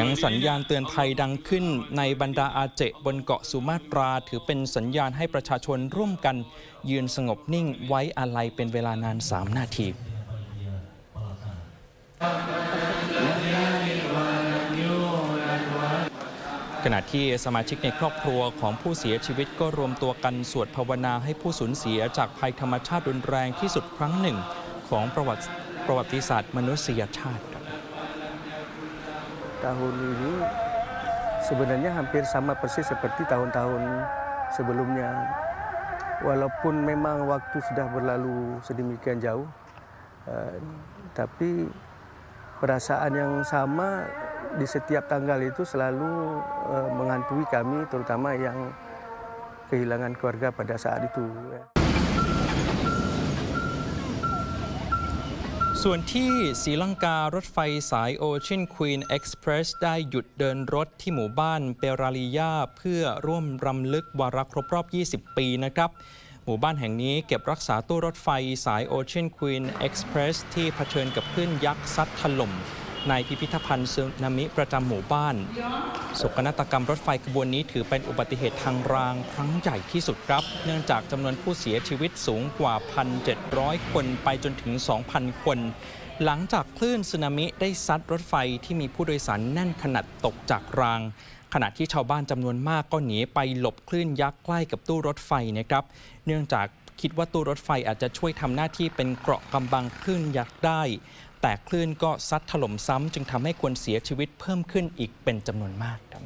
ยังสัญญาณเตือนภัยดังขึ้นในบรรดาอาเจบนเกาะสุมาตรา ถือเป็นสัญญาณให้ประชาชนร่วมกัน ยืนสงบนิ่งไว้อาลัยเป็นเวลานาน 3 นาทีขณะที่สมาชิกในครอบครัวของผู้เสียชีวิตก็รวมตัวกันสวดภาวนาให้ผู้สูญเสียจากภัยธรรมชาติรุนแรงที่สุดครั้งหนึ่ง ของประวัติ ประวัติศาสตร์มนุษยชาติครับ tahun ini sebenarnya hampir sama persis seperti tahun-tahun sebelumnya. Walaupun memang waktu sudah berlalu sedemikian jauh, eh, tapi perasaan yang sama di setiap tanggal itu selalu eh, menghantui kami, terutama yang kehilangan keluarga pada saat itu. ส่วนที่ศรีลังการถไฟสายโอเชียนควีนเอ็กซ์เพรสได้หยุดเดินรถที่หมู่บ้านเปราลียาเพื่อร่วมรำลึกวาระครบรอบ 20 ปีนะครับ หมู่บ้านแห่งนี้เก็บรักษาตู้รถไฟสายโอเชียนควีนเอ็กซ์เพรสที่เผชิญกับคลื่นยักษ์ซัดถล่ม ในพิพิธภัณฑ์ซึนามิประจำหมู่บ้านโศกนาฏกรรมรถไฟขบวนนี้ถือเป็นอุบัติเหตุทางรางครั้งใหญ่ที่สุดครับ เนื่องจากจำนวนผู้เสียชีวิตสูงกว่า 1,700 คนไปจนถึง 2,000 คน หลังจากคลื่นสึนามิได้ซัดรถไฟที่มีผู้โดยสารแน่นขนาดตกจากราง ขณะที่ชาวบ้านจำนวนมากก็หนีไปหลบคลื่นยักษ์ใกล้กับตู้รถไฟนะครับ เนื่องจากคิดว่าตู้รถไฟอาจจะช่วยทำหน้าที่เป็นเกราะกำบังคลื่นยักษ์ได้ แต่คลื่นก็ซัดถล่มซ้ำจึงทำให้คนเสียชีวิตเพิ่มขึ้นอีกเป็นจำนวนมากครับ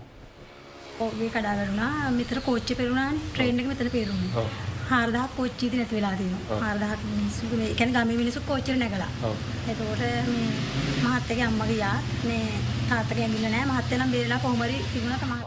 ඔව්වේ කඩා වැටුණා මෙතන කෝච්චිය පෙරුණානේ ට්‍රේන් එක මෙතන පෙරුණේ 4000ක් කෝච්චිය ඉතින් නැති වෙලා තියෙනවා 4000ක් මිනිස්සු මේ ඒ කියන්නේ ගමේ මිනිස්සු කෝච්චියට නැගලා එතකොට මේ මහත්තයාගේ අම්මා ගියා මේ තාත්තගේ ඇඟිල්ල නැහැ මහත්තයා නම් බේරලා කොහොම හරි තිබුණා තමයි